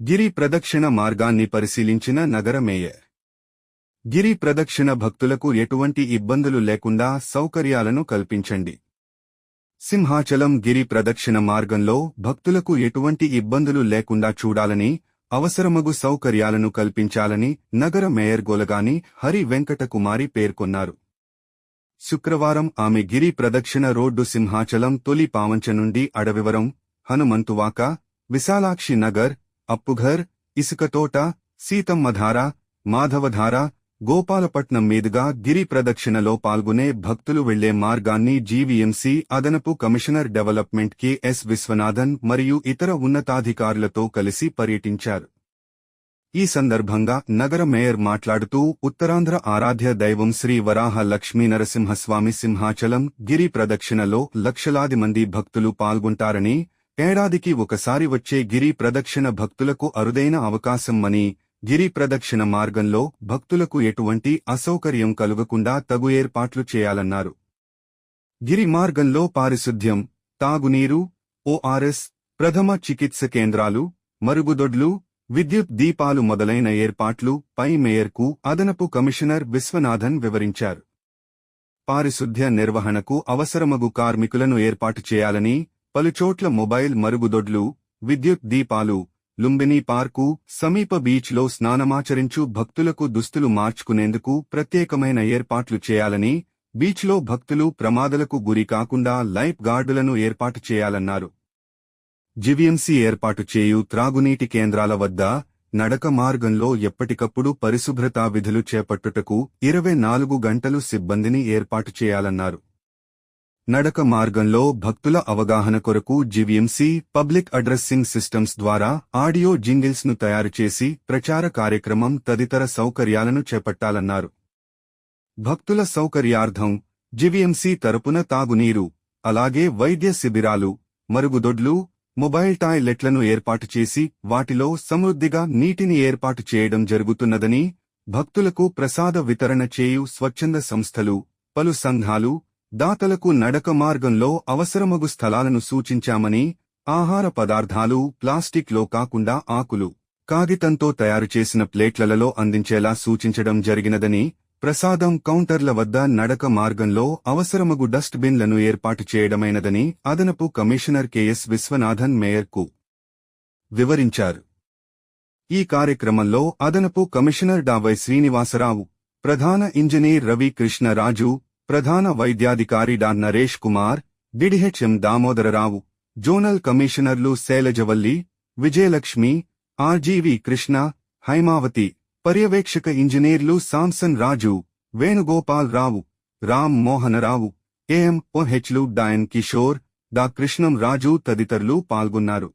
గిరి ప్రదక్షిణ మార్గాన్ని పరిశీలించిన నగర మేయర్. గిరి ప్రదక్షిణ భక్తులకు ఎటువంటి ఇబ్బందులు లేకుండా సౌకర్యాలను కల్పించండి. సింహాచలం గిరి ప్రదక్షిణ మార్గంలో భక్తులకు ఎటువంటి ఇబ్బందులు లేకుండా చూడాలని అవసరమగు సౌకర్యాలను కల్పించాలని నగర మేయర్ గోలగాని హరి వెంకటకుమారి పేర్కొన్నారు. శుక్రవారం ఆమె గిరి ప్రదక్షిణ రోడ్డు సింహాచలం తొలి పావంచ నుండి అడవివరం హనుమంతువాక విశాలాక్షి నగర్ అప్పుఘర్ ఇసుకతోట సీతమ్మధార మాధవధార గోపాలపట్నం మీదుగా గిరి ప్రదక్షిణలో పాల్గొనే భక్తులు వెళ్ళే మార్గాన్ని జీవీఎంసీ అదనపు కమిషనర్ డెవలప్మెంట్ కెఎస్ విశ్వనాథన్ మరియు ఇతర ఉన్నతాధికారులతో కలిసి పర్యటించారు. ఈ సందర్భంగా నగర మేయర్ మాట్లాడుతూ ఉత్తరాంధ్ర ఆరాధ్య దైవం శ్రీ వరాహ లక్ష్మీ నరసింహస్వామి సింహాచలం గిరి ప్రదక్షిణలో లక్షలాది మంది భక్తులు పాల్గొంటారని ఏడాదికి ఒకసారి వచ్చే గిరి ప్రదక్షిణ భక్తులకు అరుదైన అవకాశం అని గిరి ప్రదక్షిణ మార్గంలో భక్తులకు ఎటువంటి అసౌకర్యం కలుగకుండా తగు ఏర్పాట్లు చేయాలన్నారు. గిరి మార్గంలో పారిశుద్ధ్యం తాగునీరు ఓఆర్ఎస్ ప్రథమ చికిత్స కేంద్రాలు మరుగుదొడ్లు విద్యుత్ దీపాలు మొదలైన ఏర్పాట్లు పై మేయర్కు అదనపు కమిషనర్ విశ్వనాథన్ వివరించారు. పారిశుద్ధ్య నిర్వహణకు అవసరమగు కార్మికులను ఏర్పాటు చేయాలని పలుచోట్ల మొబైల్ మరుగుదొడ్లు విద్యుత్ దీపాలు లుంబిని పార్కు సమీప బీచ్లో స్నానమాచరించు భక్తులకు దుస్తులు మార్చుకునేందుకు ప్రత్యేకమైన ఏర్పాట్లు చేయాలని బీచ్లో భక్తులు ప్రమాదాలకు గురి కాకుండా లైఫ్ గార్డులను ఏర్పాటు చేయాలన్నారు. జివిఎంసీ ఏర్పాటు చేయు త్రాగునీటి కేంద్రాల వద్ద నడక మార్గంలో ఎప్పటికప్పుడు పరిశుభ్రతా విధులు చేపట్టుటకు ఇరవై నాలుగు గంటలు సిబ్బందిని ఏర్పాటు చేయాలన్నారు. నడక మార్గంలో భక్తుల అవగాహన కొరకు G V M C public addressing systems audio audio జింగిల్స్ను తయారు చేసి ప్రచార కార్యక్రమం తదితర సౌకర్యాలను చేపట్టాలన్నారు. భక్తుల సౌకర్యార్థం జివిఎంసి తరపున తాగునీరు అలాగే వైద్య శిబిరాలు మరుగుదొడ్లు మొబైల్ టాయిలెట్లను ఏర్పాటు చేసి వాటిలో సమృద్ధిగా నీటిని ఏర్పాటు చేయడం జరుగుతున్నదని భక్తులకు ప్రసాద వితరణ చేయు స్వచ్ఛంద సంస్థలు పలు సంఘాలు దాతలకు నడక మార్గంలో అవసరమగు స్థలాలను సూచించామని ఆహార పదార్థాలు ప్లాస్టిక్లో కాకుండా ఆకులు కాగితంతో తయారు చేసిన ప్లేట్లలో అందించేలా సూచించడం జరిగినదని ప్రసాదం కౌంటర్ల వద్ద నడక మార్గంలో అవసరమగు డస్ట్ బిన్లను ఏర్పాటు చేయడమైనదని అదనపు కమిషనర్ కెఎస్ విశ్వనాథన్ మేయర్కు వివరించారు. ఈ కార్యక్రమంలో అదనపు కమిషనర్ డావై శ్రీనివాసరావు ప్రధాన ఇంజనీర్ రవి కృష్ణరాజు ప్రధాన వైద్యాధికారి డా నరేష్ కుమార్ డిడిహెచ్ఎం దామోదరరావు జోనల్ కమిషనర్లు శైలజవల్లి విజయలక్ష్మి ఆర్జీవి కృష్ణ హైమావతి పర్యవేక్షక ఇంజనీర్లు సాంసన్ రాజు వేణుగోపాల్ రావు రామ్ మోహనరావు ఏఎం ఓహెచ్లు డయన్ కిషోర్ డా కృష్ణం రాజు తదితరులు పాల్గొన్నారు